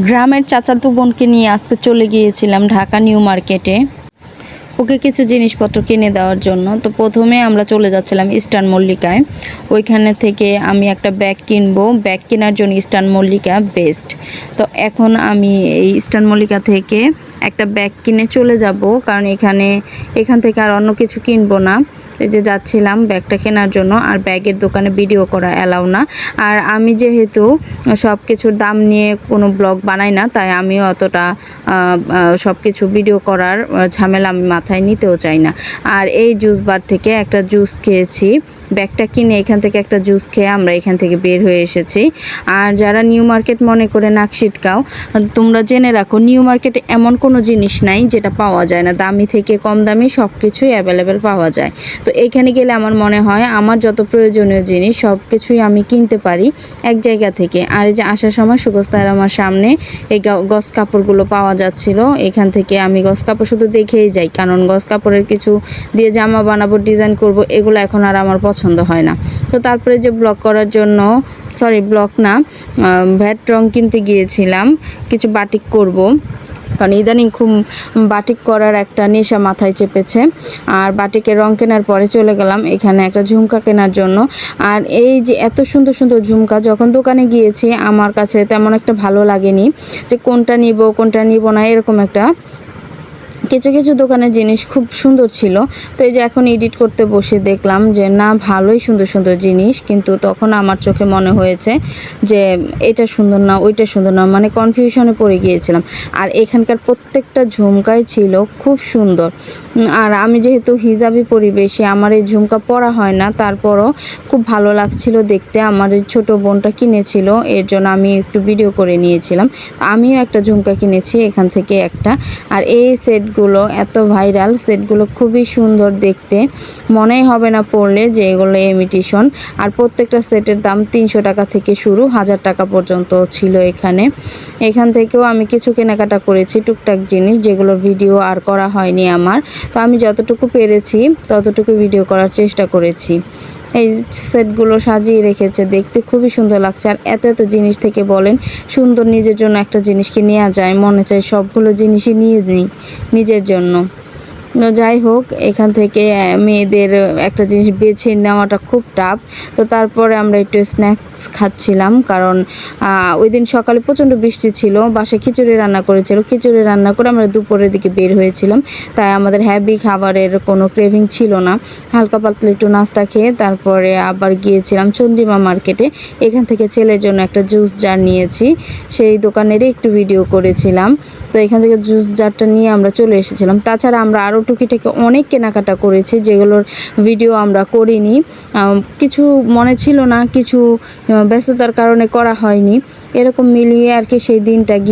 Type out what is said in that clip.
গ্রামের চাচাতো বোনকে নিয়ে আজকে চলে গিয়েছিলাম ঢাকা নিউ মার্কেটে ওকে কিছু জিনিসপত্র কিনে দেওয়ার জন্য। তো প্রথমে আমরা চলে যাচ্ছিলাম ইস্টার্ন মল্লিকায়। ওইখানে থেকে আমি একটা ব্যাগ কিনবো। ব্যাগ কেনার জন্য ইস্টার্ন মল্লিকা বেস্ট। তো এখন আমি এই ইস্টার্ন মল্লিকা থেকে একটা ব্যাগ কিনে চলে যাব। কারণ এখানে, এখান থেকে আর অন্য কিছু কিনবো না। এই যে যাচ্ছিলাম ব্যাগটা কেনার জন্য, আর ব্যাগের দোকানে ভিডিও করা অ্যালাউ না। আর আমি যেহেতু সব কিছুর দাম নিয়ে কোনো ব্লগ বানাই না, তাই আমিও অতটা সব কিছু ভিডিও করার ঝামেলা আমি মাথায় নিতেও চাই না। আর এই জুস বার থেকে একটা জুস খেয়েছি। ব্যাগটা কিনে এখান থেকে একটা জুস খেয়ে আমরা এখান থেকে বের হয়ে এসেছি। আর যারা নিউ মার্কেট মনে করে নাক ছিটকাও তোমরা জেনে রাখো নিউ মার্কেটে এমন কোনো জিনিস নাই যেটা পাওয়া যায় না। দামি থেকে কম দামি সব কিছুই অ্যাভেলেবেল পাওয়া যায়। তো এইখানে গেলে আমার মনে হয় আমার যত প্রয়োজনীয় জিনিস সব কিছুই আমি কিনতে পারি এক জায়গা থেকে। আর এই যে আসার সময় সুবস্তার আমার সামনে এই গস কাপড়গুলো পাওয়া যাচ্ছিল। এখান থেকে আমি গস কাপড় শুধু দেখেই যাই, কারণ গস কাপড়ের কিছু দিয়ে জামা বানাবো, ডিজাইন করব, এগুলো এখন আর আমার পছন্দ হয় না। তো তারপরে যে ব্লগ করার জন্য সরি ব্লক না ভ্যাট রং কিনতে গিয়েছিলাম, কিছু বাটিক করব। কারণ ইদানিং খুব বাটিক করার একটা নেশা মাথায় চেপেছে। আর বাটিকের রং কেনার পরে চলে গেলাম এখানে একটা ঝুমকা কেনার জন্য। আর এই যে এত সুন্দর সুন্দর ঝুমকা, যখন দোকানে গিয়েছি, আমার কাছে তেমন একটা ভালো লাগেনি যে কোনটা নিব কোনটা নিব না, এরকম একটা কিছু কিছু দোকানের জিনিস খুব সুন্দর ছিল। তো এই যে এখন এডিট করতে বসে দেখলাম যে, না, ভালোই সুন্দর সুন্দর জিনিস, কিন্তু তখন আমার চোখে মনে হয়েছে যে, এটা সুন্দর না, ওইটা সুন্দর না মানে কনফিউশনে পড়ে গিয়েছিলাম। আর এখানকার প্রত্যেকটা ঝুমকাই ছিল খুব সুন্দর। আর আমি যেহেতু হিজাবি পরিবেশে আমার এই ঝুমকা পরা হয় না, তারপরও খুব ভালো লাগছিল দেখতে। আমার এই ছোট বোনটা কিনেছিল, এর জন্য আমি একটু ভিডিও করে নিয়েছিলাম। আমিও একটা ঝুমকা কিনেছি এখান থেকে একটা। আর এই সেটগুলো এত ভাইরাল সেটগুলো খুবই সুন্দর দেখতে। মনেই হবে না পড়লে যে এগুলো এমিটিশন আর প্রত্যেকটা সেটের দাম তিনশো টাকা থেকে শুরু, হাজার টাকা পর্যন্ত ছিল এখানে। এখান থেকেও আমি কিছু কেনাকাটা করেছি, টুকটাক জিনিস যেগুলোর ভিডিও আর করা হয়নি আমার। তো আমি যতটুকু পেরেছি, ততটুকু ভিডিও করার চেষ্টা করেছি। এই সেটগুলো সাজিয়ে রেখেছে। দেখতে খুবই সুন্দর লাগছে। আর এত এত জিনিস থেকে বলেন, সুন্দর নিজের জন্য একটা জিনিসকে নেওয়া যায়। মনে চায় সবগুলো জিনিসই নিয়ে নিই নিজের জন্য। যাই হোক, এখান থেকে মেয়েদের একটা জিনিস বেছে নেওয়াটা খুব টাফ তো তারপরে আমরা একটু স্ন্যাক্স খাচ্ছিলাম, কারণ ওই দিন সকালে প্রচণ্ড বৃষ্টি ছিল, বাসায় খিচুড়ি রান্না করেছিল। খিচুড়ি রান্না করে আমরা দুপুরের দিকে বের হয়েছিলাম। তাই আমাদের হ্যাভি খাবারের কোনো ক্রেভিং ছিল না। হালকা পাতলা একটু নাস্তা খেয়ে তারপরে আবার গিয়েছিলাম চন্দ্রিমা মার্কেটে। এখান থেকে ছেলের জন্য একটা জুস জার নিয়েছি। সেই দোকানেরই একটু ভিডিও করেছিলাম। তো এখান থেকে জুস জারটা নিয়ে আমরা চলে এসেছিলাম। তাছাড়া আমরা আরও টুকিটাকি অনেক কেনাকাটা করেছি, যেগুলোর ভিডিও আমরা করিনি। কিছু মনে ছিল না, কিছু ব্যস্ততার কারণে করা হয়নি। এরকম মিলিয়ে আর কি সেই দিনটা গিয়ে